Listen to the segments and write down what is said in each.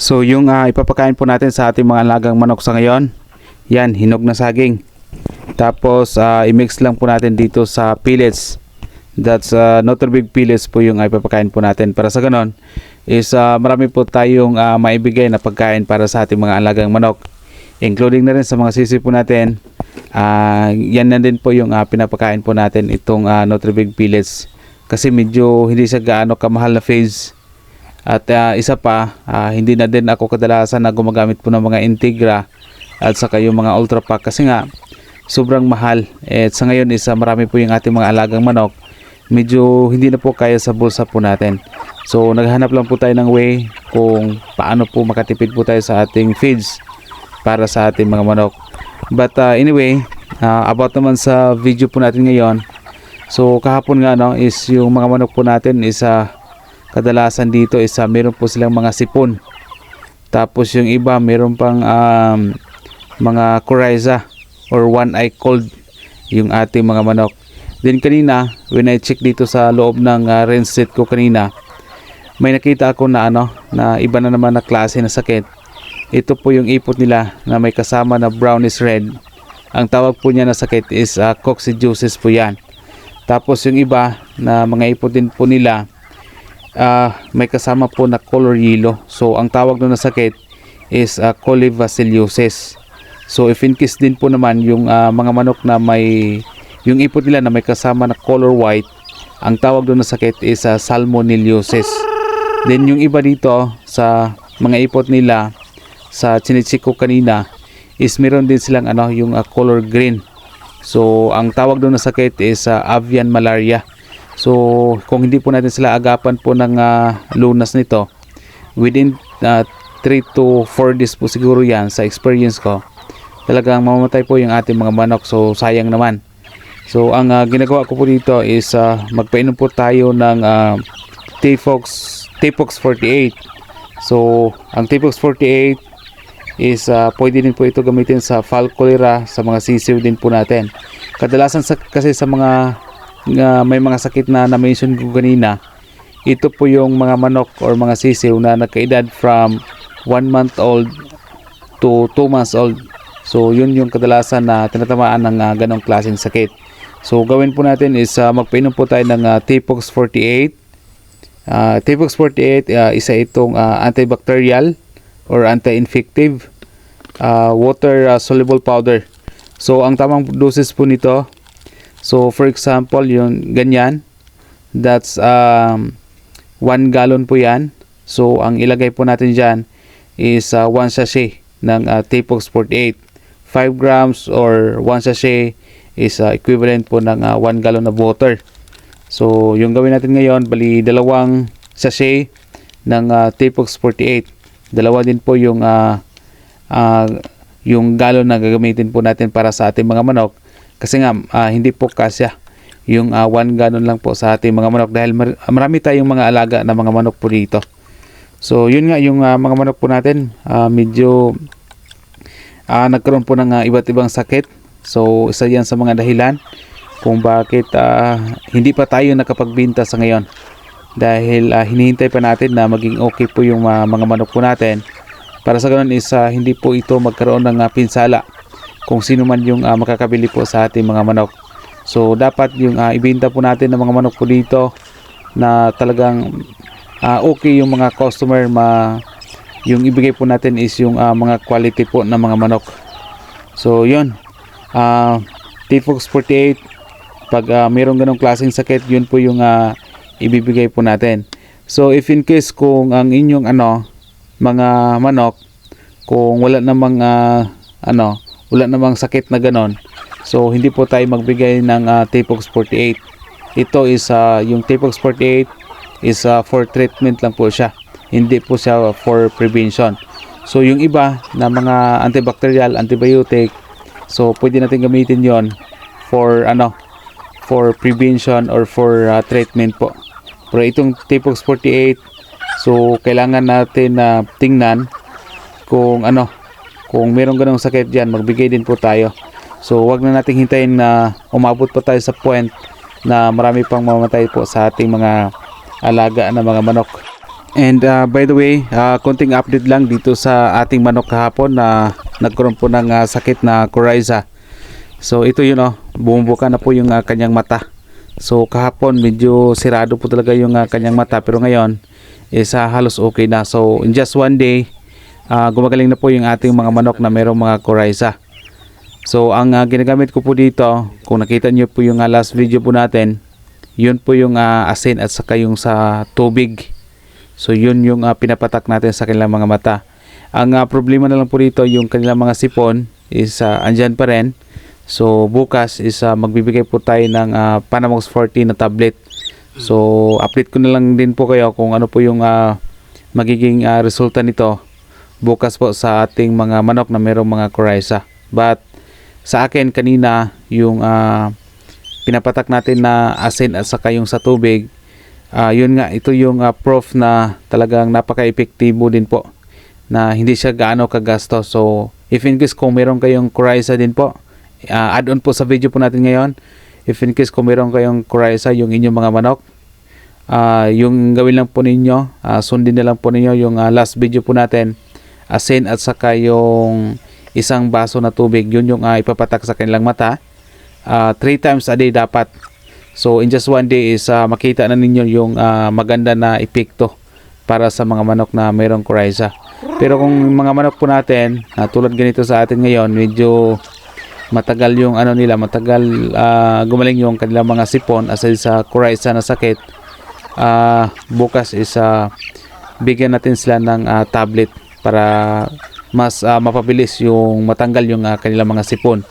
So yung ah, ipapakain po natin sa ating mga alagang manok sa ngayon, yan, hinog na saging. Tapos ah, i-mix lang po natin dito sa pellets. That's uh, Big pellets po yung ah, ipapakain po natin. Para sa ganon, is ah, marami po tayong ah, maibigay na pagkain para sa ating mga alagang manok. Including na rin sa mga sisi po natin. Ah, yan na din po yung ah, pinapakain po natin itong uh, Big pellets. Kasi medyo hindi siya gaano kamahal na phase. At ah, isa pa, ah, hindi na din ako kadalasan na gumagamit po ng mga Integra at saka yung mga Ultra Pack kasi nga sobrang mahal. Eh, sa ngayon isa marami po yung ating mga alagang manok. Medyo hindi na po kaya sa bulsa po natin. So naghanap lang po tayo ng way kung paano po makatipid po tayo sa ating feeds para sa ating mga manok. But ah, anyway, ah, about naman sa video po natin ngayon. So kahapon nga no is yung mga manok po natin is ah, kadalasan dito is ah, meron po silang mga sipon. Tapos yung iba meron pang um, mga coryza or one eye cold yung ating mga manok. Then kanina, when I check dito sa loob ng uh, rinse set ko kanina, may nakita ako na ano, na iba na naman na klase na sakit. Ito po yung ipot nila na may kasama na brownish red. Ang tawag po niya na sakit is uh, coccidiosis po yan. Tapos yung iba na mga ipot din po nila, ah, may kasama po na color yellow. So ang tawag doon na sakit is uh, colivaciliosis. So if in case din po naman yung ah, mga manok na may yung ipot nila na may kasama na color white, ang tawag doon na sakit is ah, salmonellosis. Then yung iba dito sa mga ipot nila sa chinichik ko kanina is meron din silang ano yung ah, color green. So ang tawag doon na sakit is ah, avian malaria. So kung hindi po natin sila agapan po ng ah, lunas nito within 3 to 4 days po siguro yan sa experience ko. Talagang mamamatay po yung ating mga manok. So sayang naman. So ang ah, ginagawa ko po dito is ah, magpainom po tayo ng uh, Tafox Tafox 48 so ang Tafox 48 is ah, pwede din po ito gamitin sa fall cholera sa mga sisiw din po natin. Kadalasan sa, kasi sa mga nga may mga sakit na na-mention ko kanina ito po yung mga manok or mga sisiw na nagkaedad from 1 month old to 2 months old. So yun yung kadalasan na tinatamaan ng ah, ganong klaseng sakit. So gawin po natin is ah, magpainom po tayo ng uh, Tapox 48 uh, Tapox 48 ah, isa itong ah, antibacterial or anti-infective ah, water ah, soluble powder. So ang tamang doses po nito So for example, yung ganyan, that's um, 1 gallon po yan. So ang ilagay po natin dyan is uh, 1 sachet ng uh, Tapox 48. 5 grams or 1 sachet is uh, equivalent po ng uh, 1 gallon of water. So yung gawin natin ngayon, bali dalawang sachet ng uh, Tapox 48. Dalawa din po yung uh, uh, yung galon na gagamitin po natin para sa ating mga manok kasi nga ah, hindi po kasya yung 1 gallon lang po sa ating mga manok dahil mar- marami tayong mga alaga na mga manok po dito. So yun nga yung ah, mga manok po natin ah, medyo ah, nagkaroon po ng ah, iba't ibang sakit. So isa yan sa mga dahilan kung bakit ah, hindi pa tayo nakapagbinta sa ngayon. Dahil ah, hinihintay pa natin na maging okay po yung ah, mga manok po natin. Para sa ganun is ah, hindi po ito magkaroon ng ah, pinsala kung sino man yung ah, makakabili po sa ating mga manok. So dapat yung ah, ibenta po natin ng mga manok po dito na talagang ah, okay yung mga customer ma yung ibigay po natin is yung ah, mga quality po ng mga manok. So yun. Ah T-Fox 48 pag ah, mayroong ganong klaseng sakit, yun po yung ah, ibibigay po natin. So if in case kung ang inyong ano mga manok kung wala namang ah, ano wala namang sakit na ganon. So hindi po tayo magbigay ng uh, Tapox 48 ito is uh, yung Tapox 48 is uh, for treatment lang po siya. Hindi po siya for prevention. So yung iba na mga antibacterial antibiotic so pwede natin gamitin yon for ano for prevention or for uh, treatment po. Pero itong Tapox 48 so kailangan natin na uh, tingnan kung ano kung meron ganong sakit dyan, magbigay din po tayo. So, wag na nating hintayin na umabot pa tayo sa point na marami pang mamatay po sa ating mga alaga na mga manok. And uh, by the way, uh, konting update lang dito sa ating manok kahapon na nagkaroon po ng uh, sakit na coryza. So ito yun oh, bumubuka na po yung uh, kanyang mata. So kahapon medyo sirado po talaga yung uh, kanyang mata pero ngayon is uh, halos okay na. So in just one day, uh, gumagaling na po yung ating mga manok na merong mga coryza. So ang uh, ginagamit ko po dito, kung nakita niyo po yung uh, last video po natin, yun po yung uh, asin at saka yung sa tubig. So yun yung uh, pinapatak natin sa kanilang mga mata. Ang uh, problema na lang po dito yung kanilang mga sipon is uh, andyan pa rin. So bukas is uh, magbibigay po tayo ng uh, Panamox 40 na tablet. So update ko na lang din po kayo kung ano po yung uh, magiging uh, resulta nito bukas po sa ating mga manok na merong mga coryza. But sa akin kanina yung uh, pinapatak natin na asin at saka yung sa tubig Ah, yun nga, ito yung ah, proof na talagang napaka-epektibo din po na hindi siya gaano kagasto. So, if in case kung meron kayong coryza din po, ah, add-on po sa video po natin ngayon. If in case kung meron kayong coryza, yung inyong mga manok, ah, yung gawin lang po ninyo, ah, sundin na lang po ninyo yung ah, last video po natin, asin at saka yung isang baso na tubig, yun yung ah, ipapatak sa kanilang mata. Ah, three times a day dapat So in just one day is ah, makita na ninyo yung ah, maganda na epekto para sa mga manok na mayroong coryza. Pero kung mga manok po natin, ah, tulad ganito sa atin ngayon, medyo matagal yung ano nila, matagal ah, gumaling yung kanilang mga sipon aside sa coryza na sakit. ah, bukas is ah, bigyan natin sila ng ah, tablet para mas ah, mapabilis yung matanggal yung ah, kanilang mga sipon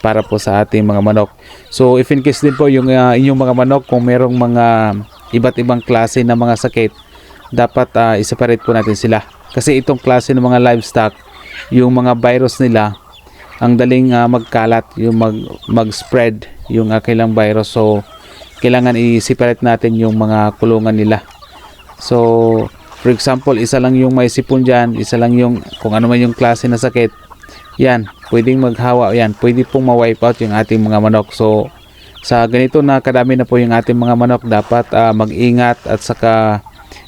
para po sa ating mga manok. So if in case din po yung uh, inyong mga manok kung merong mga iba't ibang klase ng mga sakit, dapat uh, i-separate po natin sila. Kasi itong klase ng mga livestock, yung mga virus nila, ang daling uh, magkalat, yung mag, mag-spread yung uh, kailang virus. So kailangan i-separate natin yung mga kulungan nila. So for example, isa lang yung may sipon dyan, isa lang yung kung ano man yung klase na sakit, yan, pwedeng maghawa yan, pwede pong ma-wipe out yung ating mga manok. So, sa ganito na kadami na po yung ating mga manok, dapat uh, mag-ingat at saka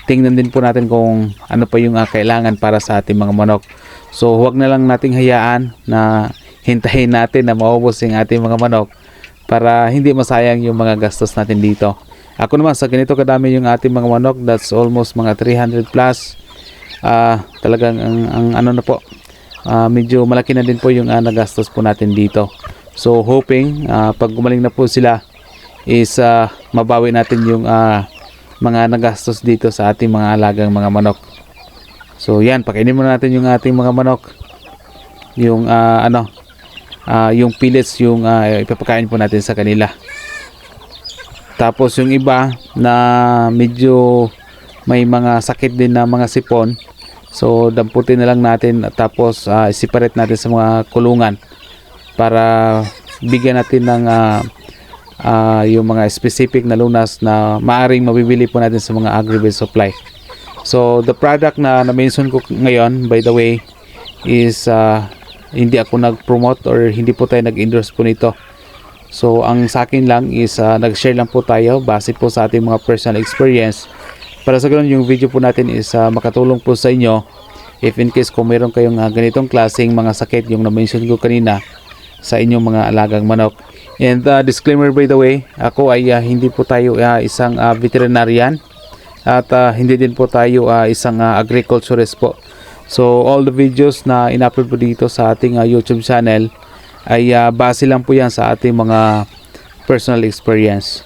tingnan din po natin kung ano pa yung uh, kailangan para sa ating mga manok. So, huwag na lang nating hayaan na hintayin natin na maubos yung ating mga manok para hindi masayang yung mga gastos natin dito. Ako naman, sa ganito kadami yung ating mga manok, that's almost mga 300 plus. Uh, talagang ang, ang ano na po, uh, medyo malaki na din po yung uh, nagastos po natin dito. So hoping uh, pag gumaling na po sila is uh, mabawi natin yung uh, mga nagastos dito sa ating mga alagang mga manok. So yan, pakainin muna natin yung ating mga manok. Yung uh, ano, uh, yung pellets yung uh, ipapakain po natin sa kanila. Tapos yung iba na medyo may mga sakit din na mga sipon, So damputin na lang natin at tapos uh, separate natin sa mga kulungan para bigyan natin ng uh, uh, yung mga specific na lunas na maaring mabibili po natin sa mga agri-based supply. So the product na na-mention ko ngayon by the way is uh, hindi ako nag-promote or hindi po tayo nag-endorse po nito. So ang sa akin lang is uh, nag-share lang po tayo base po sa ating mga personal experience para sa ganun yung video po natin is uh, makatulong po sa inyo if in case kung meron kayong uh, ganitong klaseng mga sakit yung na-mention ko kanina sa inyong mga alagang manok. And uh, disclaimer by the way, ako ay uh, hindi po tayo uh, isang uh, veterinarian at uh, hindi din po tayo uh, isang uh, agriculturist po. So all the videos na in-upload po dito sa ating uh, YouTube channel ay uh, base lang po yan sa ating mga personal experience.